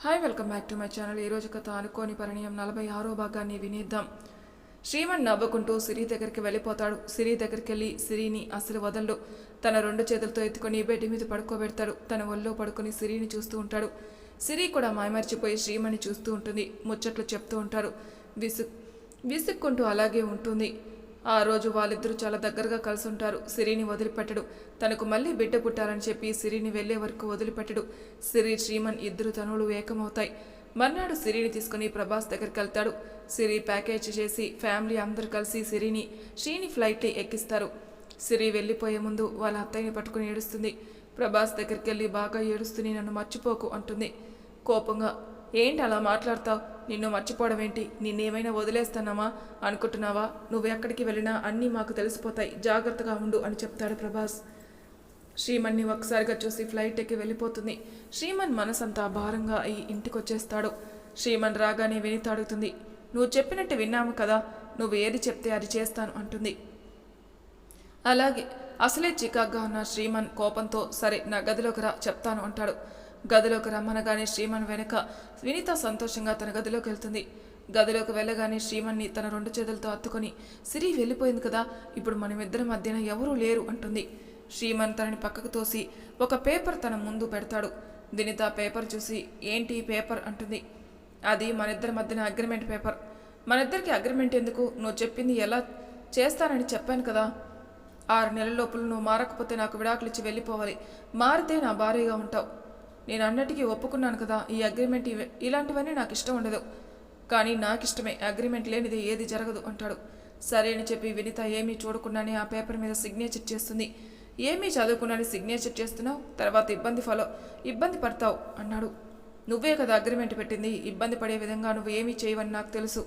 Hi welcome back to my channel ఈ రోజు కథ అనుకోని పరిణయం. నలభై ఆరో భాగాన్ని వినేద్దాం. శ్రీమన్ నవ్వుకుంటూ సిరి దగ్గరికి వెళ్ళిపోతాడు. సిరి దగ్గరికి వెళ్ళి సిరిని అసలు వదలడు. తన రెండు చేతులతో ఎత్తుకొని బెడ్ మీద పడుకోబెడతాడు. తన ఒళ్ళో పడుకొని సిరిని చూస్తూ ఉంటాడు. సిరి కూడా మాయమర్చిపోయి శ్రీమణి చూస్తూ ఉంటుంది. ముచ్చట్లు చెప్తూ ఉంటారు విసు విసుక్కుంటూ అలాగే ఉంటుంది. ఆ రోజు వాళ్ళిద్దరూ చాలా దగ్గరగా కలిసి ఉంటారు సిరిని వదిలిపెట్టడు. తనకు మళ్ళీ బిడ్డ పుట్టాలని చెప్పి సిరిని వెళ్ళే వరకు వదిలిపెట్టడు. సిరి శ్రీమన్ ఇద్దరు తనువులు ఏకమవుతాయి. మర్నాడు సిరిని తీసుకుని ప్రభాస్ దగ్గరికి వెళ్తాడు. సిరి ప్యాకేజ్ చేసి ఫ్యామిలీ అందరు కలిసి సిరిని శ్రీని ఫ్లైట్ని ఎక్కిస్తారు. సిరి వెళ్ళిపోయే ముందు వాళ్ళ అత్తయ్యని పట్టుకుని ఏడుస్తుంది. ప్రభాస్ దగ్గరికి వెళ్ళి బాగా ఏడుస్తూనే నన్ను మర్చిపోకు అంటుంది. కోపంగా ఏంటి అలా మాట్లాడతావు? నిన్ను మర్చిపోవడం ఏంటి నిన్నేమైనా వదిలేస్తానమా అనుకుంటున్నావా? నువ్వు ఎక్కడికి వెళ్ళినా అన్నీ మాకు తెలిసిపోతాయి. జాగ్రత్తగా ఉండు అని చెప్తాడు ప్రభాస్. శ్రీమన్ని ఒకసారిగా చూసి ఫ్లైట్ ఎక్కి వెళ్ళిపోతుంది. శ్రీమన్ మనసంతా భారంగా అయి ఇంటికి వచ్చేస్తాడు శ్రీమన్ రాగానే వినిత అడుగుతుంది నువ్వు చెప్పినట్టు విన్నాము కదా నువ్వు ఏది చెప్తే అది చేస్తాను అంటుంది. అలాగే అసలే చికాగ్గా ఉన్న శ్రీమన్ కోపంతో సరే నా గదిలోకి రా చెప్తాను అంటాడు. గదిలోకి రమ్మనగానే శ్రీమన్ వెనక వినీత సంతోషంగా తన గదిలోకి వెళ్తుంది. గదిలోకి వెళ్ళగానే శ్రీమన్ని తన రెండు చేతులతో అత్తుకొని సిరి వెళ్ళిపోయింది కదా. ఇప్పుడు మనమిద్దరి మధ్యన ఎవరూ లేరు అంటుంది. శ్రీమన్ తనని పక్కకు తోసి ఒక పేపర్ తన ముందు పెడతాడు. వినిత పేపర్ చూసి ఏంటి పేపర్? అంటుంది. అది మనిద్దరి మధ్యన అగ్రిమెంట్ పేపర్. మనిద్దరికి అగ్రిమెంట్ ఎందుకు? నువ్వు చెప్పింది ఎలా చేస్తానని చెప్పాను కదా. ఆరు నెలల లోపల నువ్వు మారకపోతే నాకు విడాకులు ఇచ్చి వెళ్ళిపోవాలి. మారితే నా భారీగా ఉంటావు. నేను అన్నటికీ ఒప్పుకున్నాను కదా ఈ అగ్రిమెంట్ ఇవే ఇలాంటివన్నీ నాకు ఇష్టం ఉండదు. కానీ నాకు ఇష్టమే అగ్రిమెంట్ లేనిది ఏది జరగదు అంటాడు. సరే అని చెప్పి వినిత ఏమీ చూడకుండానే ఆ పేపర్ మీద సిగ్నేచర్ చేస్తుంది. ఏమీ చదువుకున్నాని సిగ్నేచర్ చేస్తున్నావు? తర్వాత ఇబ్బంది ఫాలో ఇబ్బంది పడతావు అన్నాడు. నువ్వే కదా అగ్రిమెంట్ పెట్టింది ఇబ్బంది పడే విధంగా నువ్వు ఏమీ చేయవని నాకు తెలుసు.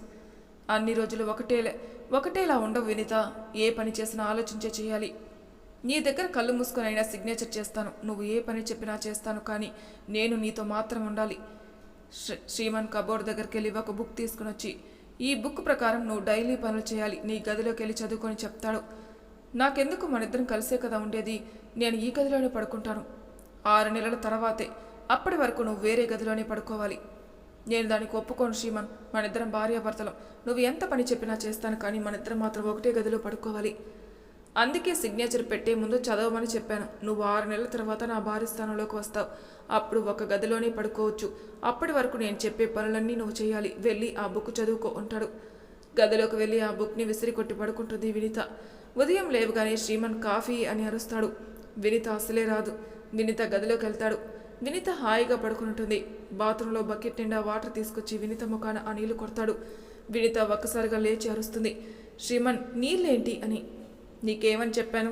అన్ని రోజులు ఒకటేలే ఒకటేలా ఉండవు వినిత. ఏ పని చేసినా ఆలోచించే చేయాలి. నీ దగ్గర కళ్ళు మూసుకొని అయినా సిగ్నేచర్ చేస్తాను. నువ్వు ఏ పని చెప్పినా చేస్తాను కానీ నేను నీతో మాత్రం ఉండాలి. శ్రీమన్ కబోర్డ్ దగ్గరికి వెళ్ళి ఒక బుక్ తీసుకుని వచ్చి ఈ బుక్ ప్రకారం నువ్వు డైలీ పనులు చేయాలి. నీ గదిలోకి వెళ్ళి చదువుకొని చెప్తాడు. నాకెందుకు మనిద్దరం కలిసే కదా ఉండేది? నేను ఈ గదిలోనే పడుకుంటాను. ఆరు నెలల తర్వాతే అప్పటి వరకు నువ్వు వేరే గదిలోనే పడుకోవాలి. నేను దానికి ఒప్పుకోను శ్రీమన్. మనిద్దరం భార్యాభర్తలం. నువ్వు ఎంత పని చెప్పినా చేస్తాను కానీ మనిద్దరం మాత్రం ఒకటే గదిలో పడుకోవాలి. అందుకే సిగ్నేచర్ పెట్టే ముందు చదవమని చెప్పాను. నువ్వు ఆరు నెలల తర్వాత నా భార్య స్థానంలోకి వస్తావు. అప్పుడు ఒక గదిలోనే పడుకోవచ్చు. అప్పటి వరకు నేను చెప్పే పనులన్నీ నువ్వు చేయాలి. వెళ్ళి ఆ బుక్ చదువుకో ఉంటాడు గదిలోకి వెళ్ళి ఆ బుక్ని విసిరి కొట్టి పడుకుంటుంది వినిత. ఉదయం లేవగానే శ్రీమన్ కాఫీ అని అరుస్తాడు. వినిత అసలే రాదు. వినిత గదిలోకి వెళ్తాడు. వినిత హాయిగా పడుకుంటుంది. బాత్రూంలో బకెట్ నిండా వాటర్ తీసుకొచ్చి వినిత ముఖాన ఆ నీళ్ళు కొడతాడు. వినిత ఒక్కసారిగా లేచి అరుస్తుంది. శ్రీమన్ నీళ్ళేంటి అని. నీకేమని చెప్పాను?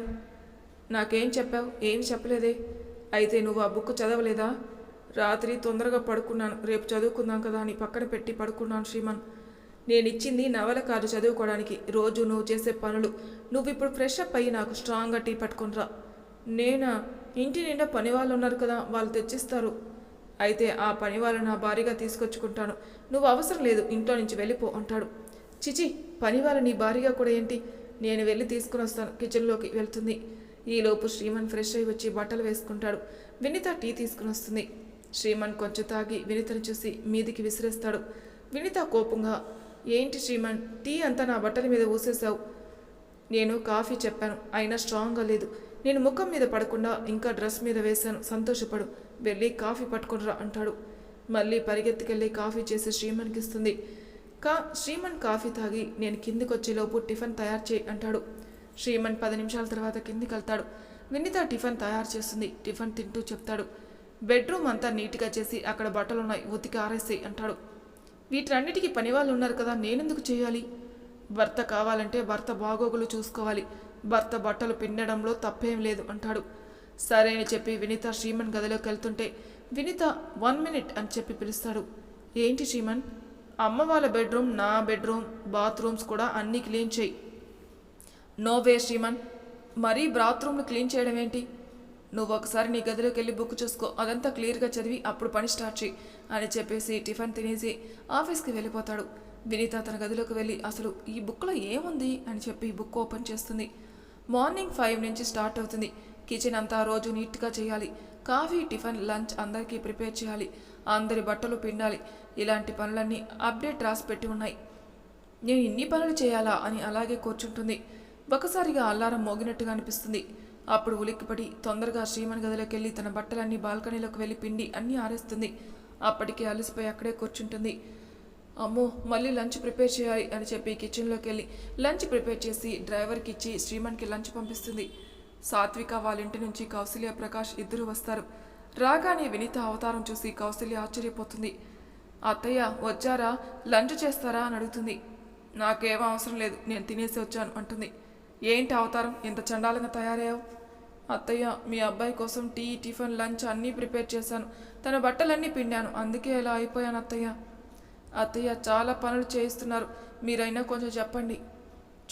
నాకేం చెప్పావు? ఏం చెప్పలేదే? అయితే నువ్వు ఆ బుక్ చదవలేదా? రాత్రి తొందరగా పడుకున్నాను. రేపు చదువుకుందాం కదా అని పక్కన పెట్టి పడుకున్నాను శ్రీమన్. నేను ఇచ్చింది నవల కాదు చదువుకోవడానికి. రోజు నువ్వు చేసే పనులు. నువ్వు ఇప్పుడు ఫ్రెష్ అప్ అయ్యి నాకు స్ట్రాంగ్గా టీ పట్టుకునిరా నేనా? ఇంటి నిండా పని వాళ్ళు ఉన్నారు కదా వాళ్ళు తెచ్చిస్తారు. అయితే ఆ పని వాళ్ళు నా భారీగా తీసుకొచ్చుకుంటాను. నువ్వు అవసరం లేదు ఇంట్లో నుంచి వెళ్ళిపో అంటాడు. చిచి పని వాళ్ళ నీ భారీగా కూడా ఏంటి? నేను వెళ్ళి తీసుకుని వస్తాను. కిచెన్లోకి వెళ్తుంది. ఈలోపు శ్రీమన్ ఫ్రెష్ అయి వచ్చి బట్టలు వేసుకుంటాడు. వినిత టీ తీసుకుని వస్తుంది. శ్రీమన్ కొంచెం తాగి వినితను చూసి మీదికి విసిరేస్తాడు. వినిత కోపంగా ఏంటి శ్రీమన్ టీ అంతా నా బట్టల మీద ఊసేశావు. నేను కాఫీ చెప్పాను. అయినా స్ట్రాంగ్గా లేదు. నేను ముఖం మీద పడకుండా ఇంకా డ్రెస్ మీద వేశాను. సంతోషపడు. వెళ్ళి కాఫీ పట్టుకునిరా అంటాడు. మళ్ళీ పరిగెత్తుకెళ్ళి కాఫీ చేసి శ్రీమన్కి ఇస్తుంది. కా శ్రీమన్ కాఫీ తాగి నేను కిందికొచ్చేలోపు టిఫిన్ తయారు చేయి అంటాడు. శ్రీమన్ పది నిమిషాల తర్వాత కిందికి వెళ్తాడు వినిత టిఫిన్ తయారు చేస్తుంది. టిఫిన్ తింటూ చెప్తాడు. బెడ్రూమ్ అంతా నీట్గా చేసి అక్కడ బట్టలు ఉన్నాయి ఉతికి ఆరేసేయి అంటాడు. వీటన్నిటికీ పని వాళ్ళు ఉన్నారు కదా నేనెందుకు చేయాలి? భర్త కావాలంటే భర్త బాగోగులు చూసుకోవాలి. భర్త బట్టలు పిండడంలో తప్పేం లేదు అంటాడు. సరే అని చెప్పి వినిత శ్రీమన్ గదిలోకి వెళ్తుంటే వినిత వన్ మినిట్ అని చెప్పి పిలుస్తాడు. ఏంటి శ్రీమన్? అమ్మ వాళ్ళ బెడ్రూమ్ నా బెడ్రూమ్ బాత్రూమ్స్ కూడా అన్నీ క్లీన్ చేయి. No way Shriman. మరీ బాత్రూమ్లు క్లీన్ చేయడం ఏంటి? నువ్వు ఒకసారి నీ గదిలోకి వెళ్ళి బుక్ చూసుకో. అదంతా క్లియర్గా చదివి అప్పుడు పని స్టార్ట్ చేయి అని చెప్పేసి టిఫిన్ తినేసి ఆఫీస్కి వెళ్ళిపోతాడు. వినీత తన గదిలోకి వెళ్ళి అసలు ఈ బుక్లో ఏముంది? అని చెప్పి బుక్ ఓపెన్ చేస్తుంది. మార్నింగ్ ఫైవ్ నుంచి స్టార్ట్ అవుతుంది. కిచెన్ అంతా రోజు నీట్గా చేయాలి. కాఫీ టిఫిన్ లంచ్ అందరికీ ప్రిపేర్ చేయాలి. అందరి బట్టలు పిండాలి. ఇలాంటి పనులన్నీ అప్డేట్ రాసి పెట్టి ఉన్నాయి. నేను ఇన్ని పనులు చేయాలా అని అలాగే కూర్చుంటుంది. ఒకసారిగా అల్లారం మోగినట్టుగా అనిపిస్తుంది. అప్పుడు ఉలిక్కిపడి తొందరగా శ్రీమన్ గదిలోకి వెళ్ళి తన బట్టలన్నీ బాల్కనీలోకి వెళ్ళి పిండి అన్నీ ఆరేస్తుంది. అప్పటికి అలసిపోయి అక్కడే కూర్చుంటుంది. అమ్మో మళ్ళీ లంచ్ ప్రిపేర్ చేయాలి అని చెప్పి కిచెన్లోకి వెళ్ళి లంచ్ ప్రిపేర్ చేసి డ్రైవర్కి ఇచ్చి శ్రీమన్కి లంచ్ పంపిస్తుంది. సాత్విక వాళ్ళ ఇంటి నుంచి కౌశల్య ప్రకాష్ ఇద్దరు వస్తారు. రాగానే వినీత అవతారం చూసి కౌశల్య ఆశ్చర్యపోతుంది. అత్తయ్య వచ్చారా? లంచ్ చేస్తారా? అని అడుగుతుంది. నాకేం అవసరం లేదు నేను తినేసి వచ్చాను అంటుంది. ఏంటి అవతారం? ఇంత చండాలంగా తయారయ్యావు? అత్తయ్య మీ అబ్బాయి కోసం టీ టిఫిన్ లంచ్ అన్నీ ప్రిపేర్ చేశాను. తన బట్టలన్నీ పిండాను అందుకే ఇలా అయిపోయాను అత్తయ్య. అత్తయ్య చాలా పనులు చేయిస్తున్నారు. మీరైనా కొంచెం చెప్పండి.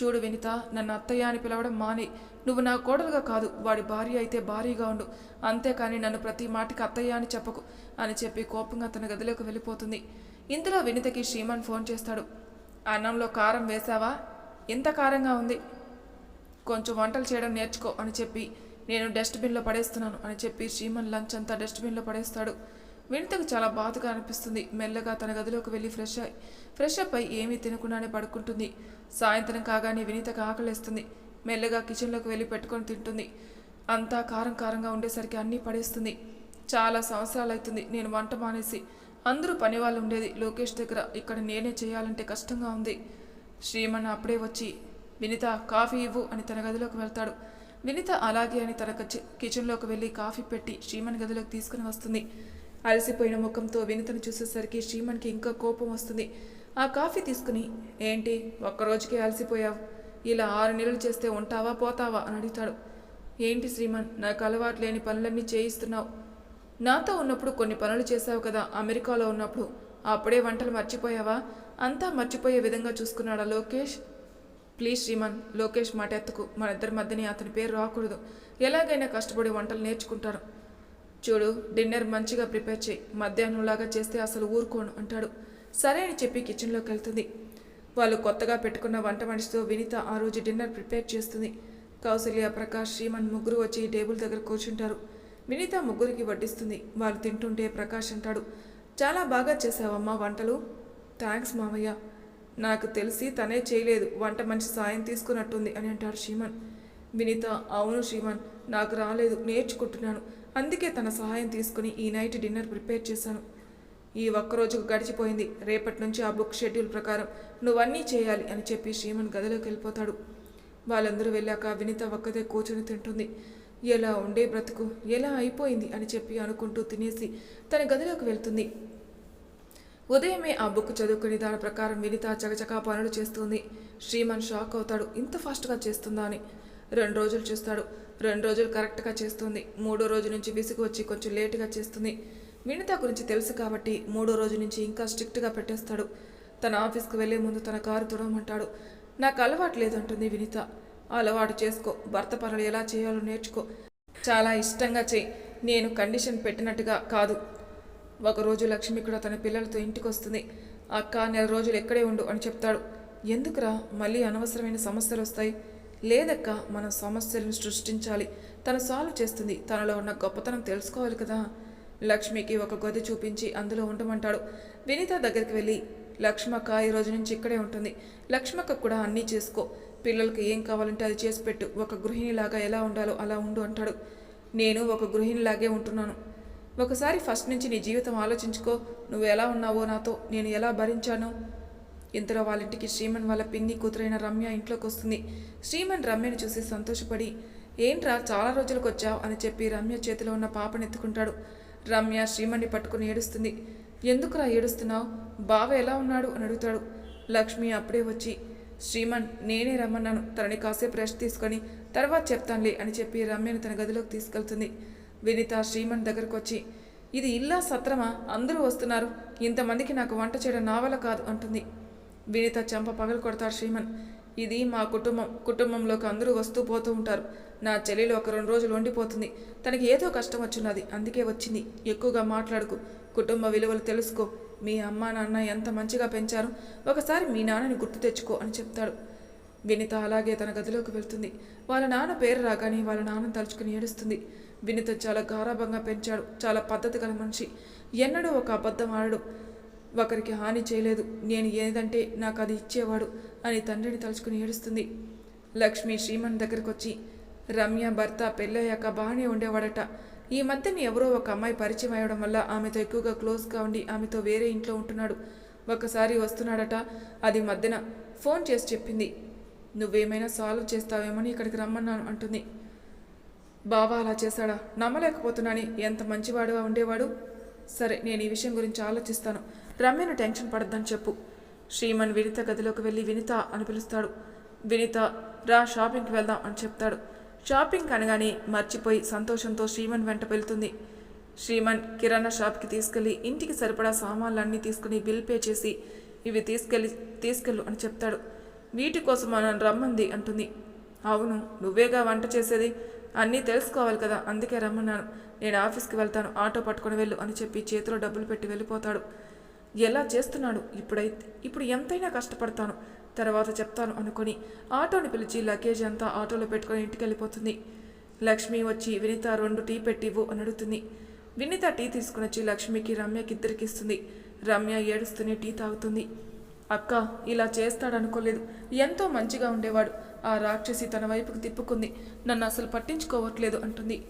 చూడు వినిత నన్ను అత్తయ్య అని పిలవడం మానే. నువ్వు నా కోడలుగా కాదు వాడి భార్య అయితే భారీగా ఉండు. అంతేకాని నన్ను ప్రతి మాటికి అత్తయ్య అని చెప్పకు అని చెప్పి కోపంగా తన గదిలోకి వెళ్ళిపోతుంది. ఇంతలో వినితకి శ్రీమాన్ ఫోన్ చేస్తాడు. అన్నంలో కారం వేశావా? ఎంత కారంగా ఉంది. కొంచెం వంటలు చేయడం నేర్చుకో అని చెప్పి నేను డస్ట్బిన్లో పడేస్తున్నాను అని చెప్పి శ్రీమన్ లంచ్ అంతా డస్ట్బిన్లో పడేస్తాడు. వినితకు చాలా బాధగా అనిపిస్తుంది. మెల్లగా తన గదిలోకి వెళ్ళి ఫ్రెష్ అయి ఫ్రెష్ అప్ అయి ఏమీ తినకుండానే పడుకుంటుంది. సాయంత్రం కాగానే వినీతకు ఆకలిస్తుంది. మెల్లగా కిచెన్లోకి వెళ్ళి పెట్టుకొని తింటుంది. అంతా కారం కారంగా ఉండేసరికి అన్నీ పడేస్తుంది. చాలా సంవత్సరాలు అవుతుంది నేను వంట మానేసి. అందరూ పని వాళ్ళు ఉండేది. లోకేష్ దగ్గర ఇక్కడ నేనే చేయాలంటే కష్టంగా ఉంది. శ్రీమన్ అప్పుడే వచ్చి వినిత కాఫీ ఇవ్వు అని తన గదిలోకి వెళ్తాడు. వినిత అలాగే అని తన కిచెన్లోకి వెళ్ళి కాఫీ పెట్టి శ్రీమన్ గదిలోకి తీసుకుని వస్తుంది. అలసిపోయిన ముఖంతో వినితను చూసేసరికి శ్రీమన్కి ఇంకా కోపం వస్తుంది. ఆ కాఫీ తీసుకుని ఏంటి ఒక్కరోజుకే అలసిపోయావు? ఇలా ఆరు నెలలు చేస్తే ఉంటావా పోతావా? అని అడుగుతాడు. ఏంటి శ్రీమన్ నాకు అలవాటు లేని పనులన్నీ చేయిస్తున్నావు. నాతో ఉన్నప్పుడు కొన్ని పనులు చేశావు కదా అమెరికాలో ఉన్నప్పుడు. అప్పుడే వంటలు మర్చిపోయావా? అంతా మర్చిపోయే విధంగా చూసుకున్నాడా లోకేష్? ప్లీజ్ శ్రీమన్ లోకేష్ మాట ఎత్తుకు మన ఇద్దరి మధ్యని అతని పేరు రాకూడదు. ఎలాగైనా కష్టపడి వంటలు నేర్చుకుంటారు. చూడు డిన్నర్ మంచిగా ప్రిపేర్ చేయి. మధ్యాహ్నంలాగా చేస్తే అసలు ఊరుకోను అంటాడు. సరే అని చెప్పి కిచెన్లోకి వెళ్తుంది. వాళ్ళు కొత్తగా పెట్టుకున్న వంట మనిషితో వినిత ఆ రోజు డిన్నర్ ప్రిపేర్ చేస్తుంది. కౌసల్య ప్రకాష్ శ్రీమన్ ముగ్గురు వచ్చి టేబుల్ దగ్గర కూర్చుంటారు. వినీత ముగ్గురికి వడ్డిస్తుంది. వాళ్ళు తింటుంటే ప్రకాష్ అంటాడు చాలా బాగా చేసావమ్మా వంటలు. థ్యాంక్స్ మామయ్య. నాకు తెలిసి తనే చేయలేదు. వంట మంచి సాయం తీసుకున్నట్టుంది అని అంటాడు శ్రీమన్. వినీత అవును శ్రీమన్ నాకు రాలేదు. నేర్చుకుంటున్నాను. అందుకే తన సహాయం తీసుకుని ఈ నైట్ డిన్నర్ ప్రిపేర్ చేశాను. ఈ ఒక్కరోజు గడిచిపోయింది. రేపటి నుంచి ఆ బుక్ షెడ్యూల్ ప్రకారం నువ్వన్నీ చేయాలి అని చెప్పి శ్రీమన్ గదిలోకి వెళ్ళిపోతాడు. వాళ్ళందరూ వెళ్ళాక వినిత ఒక్కదే కూర్చుని తింటుంది. ఎలా ఉండే బ్రతుకు? ఎలా అయిపోయింది? అని చెప్పి అనుకుంటూ తినేసి తన గదిలోకి వెళ్తుంది. ఉదయమే ఆ బుక్ చదువుకుని దాని ప్రకారం వినిత చకచకా పనులు చేస్తుంది. శ్రీమన్ షాక్ అవుతాడు. ఇంత ఫాస్ట్గా చేస్తుందా అని. రెండు రోజులు చూస్తాడు. రెండు రోజులు కరెక్ట్గా చేస్తుంది. మూడో రోజు నుంచి విసుగు వచ్చి కొంచెం లేటుగా చేస్తుంది. వినిత గురించి తెలుసు కాబట్టి మూడో రోజు నుంచి ఇంకా స్ట్రిక్ట్గా పెట్టేస్తాడు. తన ఆఫీస్కి వెళ్ళే ముందు తన కారు తుడవమంటాడు. నాకు అలవాటు లేదంటుంది వినిత. అలవాటు చేసుకో. భర్త పనులు ఎలా చేయాలో నేర్చుకో. చాలా ఇష్టంగా చేయి. నేను కండిషన్ పెట్టినట్టుగా కాదు. ఒకరోజు లక్ష్మి కూడా తన పిల్లలతో ఇంటికి వస్తుంది. అక్క నెల రోజులు ఎక్కడే ఉండు అని చెప్తాడు. ఎందుకురా? మళ్ళీ అనవసరమైన సమస్యలు వస్తాయి. లేదక్క మనం సమస్యలను సృష్టించాలి. తను సాల్వ్ చేస్తుంది. తనలో ఉన్న గొప్పతనం తెలుసుకోవాలి కదా. లక్ష్మికి ఒక గది చూపించి అందులో ఉండమంటాడు. వినీత దగ్గరికి వెళ్ళి లక్ష్మక్క ఈ రోజు నుంచి ఇక్కడే ఉంటుంది. లక్ష్మక్క కూడా అన్నీ చేసుకో. పిల్లలకి ఏం కావాలంటే అది చేసి పెట్టు. ఒక గృహిణిలాగా ఎలా ఉండాలో అలా ఉండు అంటాడు. నేను ఒక గృహిణిలాగే ఉంటున్నాను. ఒకసారి ఫస్ట్ నుంచి నీ జీవితం ఆలోచించుకో. నువ్వు ఎలా ఉన్నావో నాతో నేను ఎలా భరించాను? ఇంతలో వాళ్ళ ఇంటికి శ్రీమన్ వాళ్ళ పిన్ని కూతురైన రమ్య ఇంట్లోకి వస్తుంది శ్రీమన్ రమ్యని చూసి సంతోషపడి ఏంట్రా చాలా రోజులకు వచ్చావు అని చెప్పి రమ్య చేతిలో ఉన్న పాపని ఎత్తుకుంటాడు రమ్య శ్రీమణ్ణి పట్టుకుని ఏడుస్తుంది. ఎందుకురా ఏడుస్తున్నావు? బావ ఎలా ఉన్నాడు? అని అడుగుతాడు. లక్ష్మి అప్పుడే వచ్చి శ్రీమన్ నేనే రమ్మన్నాను. తనని కాసేపు రెస్ట్ తీసుకొని తర్వాత చెప్తానులే అని చెప్పి రమ్యను తన గదిలోకి తీసుకెళ్తుంది. వినిత శ్రీమన్ దగ్గరకు వచ్చి ఇది ఇల్లా సత్రమా? అందరూ వస్తున్నారు. ఇంతమందికి నాకు వంట చేయడం నా వల్ల కాదు అంటుంది. వినిత చెంప పగలు కొడతాడు శ్రీమన్. ఇది మా కుటుంబం కుటుంబంలోకి అందరూ వస్తూ పోతూ ఉంటారు. నా చెల్లెలు ఒక రెండు రోజులు వండిపోతుంది తనకి ఏదో కష్టం వచ్చున్నది అందుకే వచ్చింది. ఎక్కువగా మాట్లాడుకు. కుటుంబ విలువలు తెలుసుకో. మీ అమ్మ నాన్న ఎంత మంచిగా పెంచారు. ఒకసారి మీ నాన్నని గుర్తు తెచ్చుకో అని చెప్తాడు. వినిత అలాగే తన గదిలోకి వెళ్తుంది. వాళ్ళ నాన్న పేరు రాగానే వాళ్ళ నాన్న తలుచుకుని ఏడుస్తుంది. వినిత చాలా గారాభంగా పెంచాడు. చాలా పద్ధతి గల మనిషి. ఎన్నడూ ఒక అబద్ధం ఆడడు. ఒకరికి హాని చేయలేదు. నేను ఏదంటే నాకు అది ఇచ్చేవాడు అని తండ్రిని తలుచుకుని ఏడుస్తుంది. లక్ష్మి శ్రీమన్ దగ్గరకు వచ్చి రమ్య భర్త పెళ్ళయ్యాక బాగానే ఉండేవాడట. ఈ మధ్యన ఎవరో ఒక అమ్మాయి పరిచయం అయ్యడం వల్ల ఆమెతో ఎక్కువగా క్లోజ్గా ఉండి ఆమెతో వేరే ఇంట్లో ఉంటున్నాడు. ఒకసారి వస్తున్నాడట. అది మధ్యన ఫోన్ చేసి చెప్పింది. నువ్వేమైనా సాల్వ్ చేస్తావేమని ఇక్కడికి రమ్మన్నాను అంటుంది. బావా అలా చేశాడా? నమ్మలేకపోతున్నాని. ఎంత మంచివాడుగా ఉండేవాడు? సరే నేను ఈ విషయం గురించి ఆలోచిస్తాను. రమ్యను టెన్షన్ పడద్దని చెప్పు. శ్రీమన్ వినిత గదిలోకి వెళ్ళి వినిత అని పిలుస్తాడు. వినిత రా షాపింగ్కి వెళ్దాం అని చెప్తాడు. షాపింగ్ అనగానే మర్చిపోయి సంతోషంతో శ్రీమన్ వెంట వెళ్తుంది. శ్రీమన్ కిరాణా షాప్కి తీసుకెళ్ళి ఇంటికి సరిపడా సామాన్లన్నీ తీసుకుని బిల్ పే చేసి ఇవి తీసుకెళ్ళి తీసుకెళ్ళు అని చెప్తాడు. వీటి కోసం మనం రమ్మంది అంటుంది. అవును నువ్వేగా వంట చేసేది? అన్నీ తెలుసుకోవాలి కదా అందుకే రమ్మన్నాను. నేను ఆఫీస్కి వెళ్తాను ఆటో పట్టుకొని వెళ్ళు అని చెప్పి చేతిలో డబ్బులు పెట్టి వెళ్ళిపోతాడు. ఎలా చేస్తున్నాడు? ఇప్పుడైతే ఇప్పుడు ఎంతైనా కష్టపడతాను. తర్వాత చెప్తాను అనుకొని ఆటోని పిలిచి లగేజ్ అంతా ఆటోలో పెట్టుకొని ఇంటికి వెళ్ళిపోతుంది లక్ష్మి వచ్చి వినిత రెండు టీ పెట్టివ్వు అని అడుగుతుంది. వినిత టీ తీసుకుని వచ్చి లక్ష్మికి రమ్యకి ఇద్దరికి ఇస్తుంది. రమ్య ఏడుస్తూనే టీ తాగుతుంది. అక్క ఇలా చేస్తాడనుకోలేదు. ఎంతో మంచిగా ఉండేవాడు. ఆ రాక్షసి తన వైపుకు తిప్పుకుంది. నన్ను అసలు పట్టించుకోవట్లేదు అంటుంది.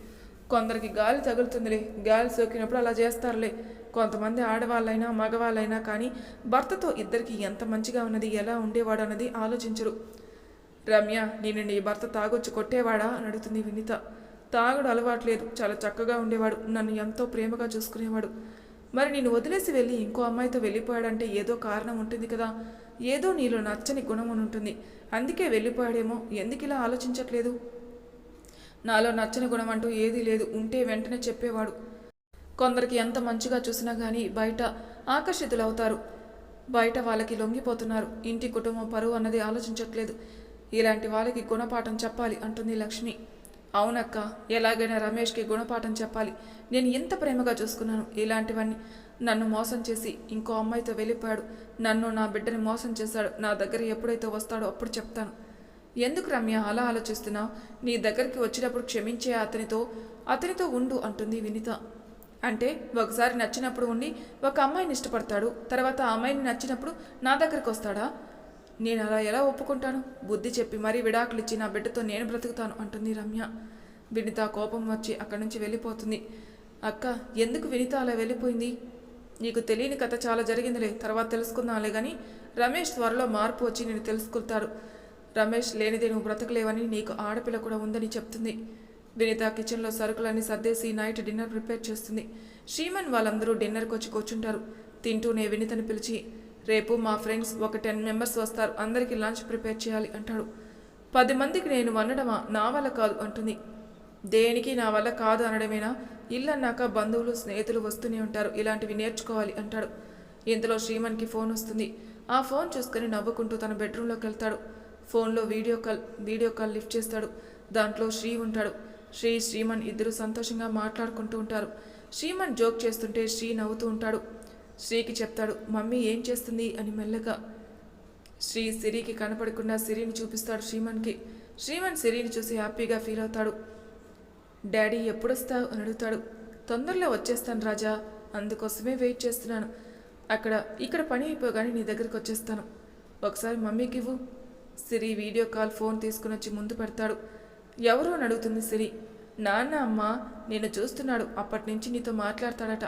కొందరికి గాలి తగులుతుందిలే. గాలి సోకినప్పుడు అలా చేస్తారులే. కొంతమంది ఆడవాళ్ళైనా మగవాళ్ళైనా కానీ భర్తతో ఇద్దరికి ఎంత మంచిగా ఉన్నది ఎలా ఉండేవాడు అన్నది ఆలోచించరు. రమ్య నేను నీ భర్త తాగొచ్చి కొట్టేవాడా? అని అడుగుతుంది వినిత. తాగుడు అలవాట్లేదు చాలా చక్కగా ఉండేవాడు. నన్ను ఎంతో ప్రేమగా చూసుకునేవాడు. మరి నేను వదిలేసి వెళ్ళి ఇంకో అమ్మాయితో వెళ్ళిపోయాడంటే ఏదో కారణం ఉంటుంది కదా. ఏదో నీలో నచ్చని గుణం అని ఉంటుంది. అందుకే వెళ్ళిపోయాడేమో. ఎందుకు ఇలా ఆలోచించట్లేదు? నాలో నచ్చని గుణం అంటూ ఏదీ లేదు. ఉంటే వెంటనే చెప్పేవాడు. కొందరికి ఎంత మంచిగా చూసినా కానీ బయట ఆకర్షితులవుతారు. బయట వాళ్ళకి లొంగిపోతున్నారు. ఇంటి కుటుంబం పరువు అన్నది ఆలోచించట్లేదు. ఇలాంటి వాళ్ళకి గుణపాఠం చెప్పాలి అంటుంది లక్ష్మి. అవునక్క ఎలాగైనా రమేష్కి గుణపాఠం చెప్పాలి. నేను ఎంత ప్రేమగా చూసుకున్నాను. ఇలాంటివన్నీ నన్ను మోసం చేసి ఇంకో అమ్మాయితో వెళ్ళిపోయాడు. నన్ను నా బిడ్డని మోసం చేశాడు. నా దగ్గర ఎప్పుడైతే వస్తాడో అప్పుడు చెప్తాను. ఎందుకు రమ్య అలా ఆలోచిస్తున్నావు? నీ దగ్గరికి వచ్చినప్పుడు క్షమించే అతనితో అతనితో ఉండు అంటుంది వినిత. అంటే ఒకసారి నచ్చినప్పుడు ఉండి ఒక అమ్మాయిని ఇష్టపడతాడు తర్వాత ఆ అమ్మాయిని నచ్చినప్పుడు నా దగ్గరికి వస్తాడా? నేను అలా ఎలా ఒప్పుకుంటాను? బుద్ధి చెప్పి మరీ విడాకులు ఇచ్చి నా బిడ్డతో నేను బ్రతుకుతాను అంటుంది రమ్య. వినిత కోపం వచ్చి అక్కడి నుంచి వెళ్ళిపోతుంది. అక్క ఎందుకు వినిత అలా వెళ్ళిపోయింది? నీకు తెలియని కథ చాలా జరిగిందిలే తర్వాత తెలుసుకుందాంలే కానీ రమేష్ త్వరలో మార్పు వచ్చి నేను తెలుసుకుంటాడు రమేష్ లేనిదే నువ్వు బ్రతకలేవని నీకు ఆడపిల్ల కూడా ఉందని చెప్తుంది. వినిత కిచెన్లో సరుకులన్నీ సర్దేసి నైట్ డిన్నర్ ప్రిపేర్ చేస్తుంది. శ్రీమన్ వాళ్ళందరూ డిన్నర్కి వచ్చి కూర్చుంటారు. తింటూనే వినితని పిలిచి రేపు మా ఫ్రెండ్స్ ఒక టెన్ మెంబర్స్ వస్తారు. అందరికీ లంచ్ ప్రిపేర్ చేయాలి అంటాడు. పది మందికి నేను వండడమా? నా వల్ల కాదు అంటుంది. దేనికి నా వల్ల కాదు అనడమేనా? ఇల్లన్నాక బంధువులు స్నేహితులు వస్తూనే ఉంటారు. ఇలాంటివి నేర్చుకోవాలి అంటాడు. ఇంతలో శ్రీమన్కి ఫోన్ వస్తుంది. ఆ ఫోన్ చూసుకుని నవ్వుకుంటూ తన బెడ్రూమ్లోకి వెళ్తాడు. ఫోన్లో video call video call lift చేస్తాడు. దాంట్లో శ్రీ ఉంటాడు. శ్రీ శ్రీమన్ ఇద్దరు సంతోషంగా మాట్లాడుకుంటూ ఉంటారు. శ్రీమన్ జోక్ చేస్తుంటే శ్రీ నవ్వుతూ ఉంటాడు. శ్రీకి చెప్తాడు మమ్మీ ఏం చేస్తుంది? అని మెల్లగా. శ్రీ సిరికి కనపడకుండా సిరిని చూపిస్తాడు శ్రీమన్కి. శ్రీమన్ సిరిని చూసి హ్యాపీగా ఫీల్ అవుతాడు. డాడీ ఎప్పుడొస్తావు? అని అడుగుతాడు. తొందరలో వచ్చేస్తాను రాజా అందుకోసమే వెయిట్ చేస్తున్నాను. అక్కడ ఇక్కడ పని అయిపోగానే నీ దగ్గరికి వచ్చేస్తాను. ఒకసారి మమ్మీకి ఇవ్వు సిరి వీడియో కాల్ ఫోన్ తీసుకుని వచ్చి ముందు పెడతాడు. ఎవరు అని అడుగుతుంది సిరి. నాన్న అమ్మ నేను చూస్తున్నాడు. అప్పటి నుంచి నీతో మాట్లాడతాడట.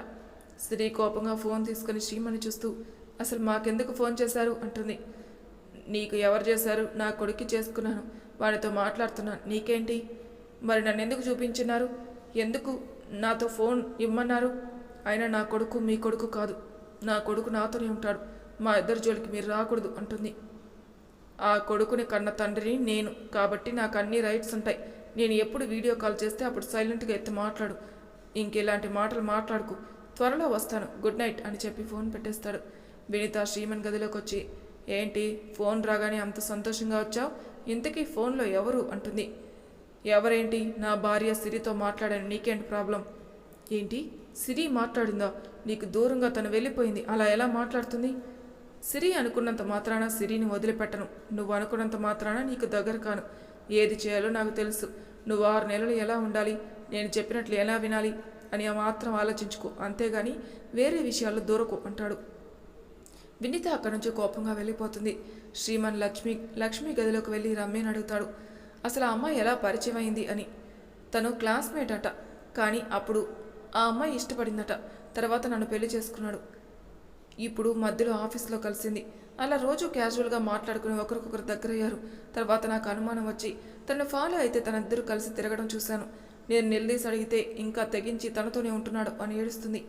సిరి కోపంగా ఫోన్ తీసుకుని శ్రీమని చూస్తూ అసలు మాకెందుకు ఫోన్ చేశారు? అంటుంది. నీకు ఎవరు చేశారు? నా కొడుక్కి చేసుకున్నాను. వాడితో మాట్లాడుతున్నాను. నీకేంటి? మరి నన్ను ఎందుకు చూపించినారు? ఎందుకు నాతో ఫోన్ ఇమ్మన్నారు? అయినా నా కొడుకు మీ కొడుకు కాదు. నా కొడుకు నాతోనే ఉంటాడు. మా ఇద్దరు జోలికి మీరు రాకూడదు అంటుంది. ఆ కొడుకుని కన్న తండ్రిని నేను. కాబట్టి నాకు అన్ని రైట్స్ ఉంటాయి. నేను ఎప్పుడు వీడియో కాల్ చేస్తే అప్పుడు సైలెంట్గా ఎత్తి మాట్లాడు. ఇంకెలాంటి మాటలు మాట్లాడుకు. త్వరలో వస్తాను. గుడ్ నైట్ అని చెప్పి ఫోన్ పెట్టేస్తాడు. వినిత శ్రీమన్ గదిలోకి వచ్చి ఏంటి? ఫోన్ రాగానే అంత సంతోషంగా వచ్చావు? ఇంతకీ ఫోన్లో ఎవరు? అంటుంది. ఎవరేంటి? నా భార్య సిరితో మాట్లాడాను నీకేంటి ప్రాబ్లం? ఏంటి? సిరి మాట్లాడిందా? నీకు దూరంగా తను వెళ్ళిపోయింది. అలా ఎలా మాట్లాడుతుంది? సిరి అనుకున్నంత మాత్రాన సిరిని వదిలిపెట్టను. నువ్వు అనుకున్నంత మాత్రాన నీకు దగ్గర కాను. ఏది చేయాలో నాకు తెలుసు. నువ్వు ఆరు నెలలు ఎలా ఉండాలి? నేను చెప్పినట్లు ఎలా వినాలి? అని ఆ మాత్రం ఆలోచించుకో. అంతేగాని వేరే విషయాల్లో దూరకు అంటాడు. వినీత అక్కడి నుంచి కోపంగా వెళ్ళిపోతుంది. శ్రీమన్ లక్ష్మి లక్ష్మి గదిలోకి వెళ్ళి రమ్మేని అడుగుతాడు. అసలు ఆ అమ్మాయి ఎలా పరిచయం అయింది అని. తను క్లాస్మేట్ అట. కానీ అప్పుడు ఆ అమ్మాయి ఇష్టపడిందట. తర్వాత నన్ను పెళ్ళి చేసుకున్నాడు. ఇప్పుడు మధ్యలో ఆఫీస్లో కలిసింది. అలా రోజు క్యాజువల్గా మాట్లాడుకుని ఒకరికొకరు దగ్గరయ్యారు. తర్వాత నాకు అనుమానం వచ్చి తను ఫాలో అయితే తనిద్దరూ కలిసి తిరగడం చూశాను. నేను నిలదీసి అడిగితే ఇంకా తెగించి తనతోనే ఉంటున్నాడు అని ఏడుస్తుంది.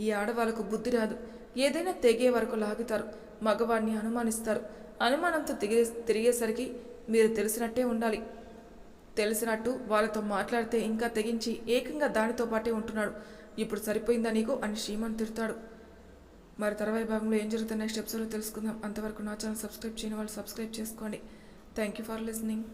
ఈ ఆడవాళ్ళకు బుద్ధి రాదు. ఏదైనా తెగే వరకు లాగుతారు. మగవాడిని అనుమానిస్తారు. అనుమానంతో తిరిగే తిరిగేసరికి మీరు తెలిసినట్టే ఉండాలి. తెలిసినట్టు వాళ్ళతో మాట్లాడితే ఇంకా తెగించి ఏకంగా దానితో పాటే ఉంటున్నాడు. ఇప్పుడు సరిపోయిందా నీకు? అని శ్రీమాన్ తిడతాడు. మరి తర్వాత భాగంలో ఏం జరుగుతున్న నెక్స్ట్ ఎపిసోడ్లో తెలుసుకుందాం. అంతవరకు నా ఛానల్ సబ్స్క్రైబ్ చేయని వాళ్ళు సబ్స్క్రైబ్ చేసుకోండి. Thank you for listening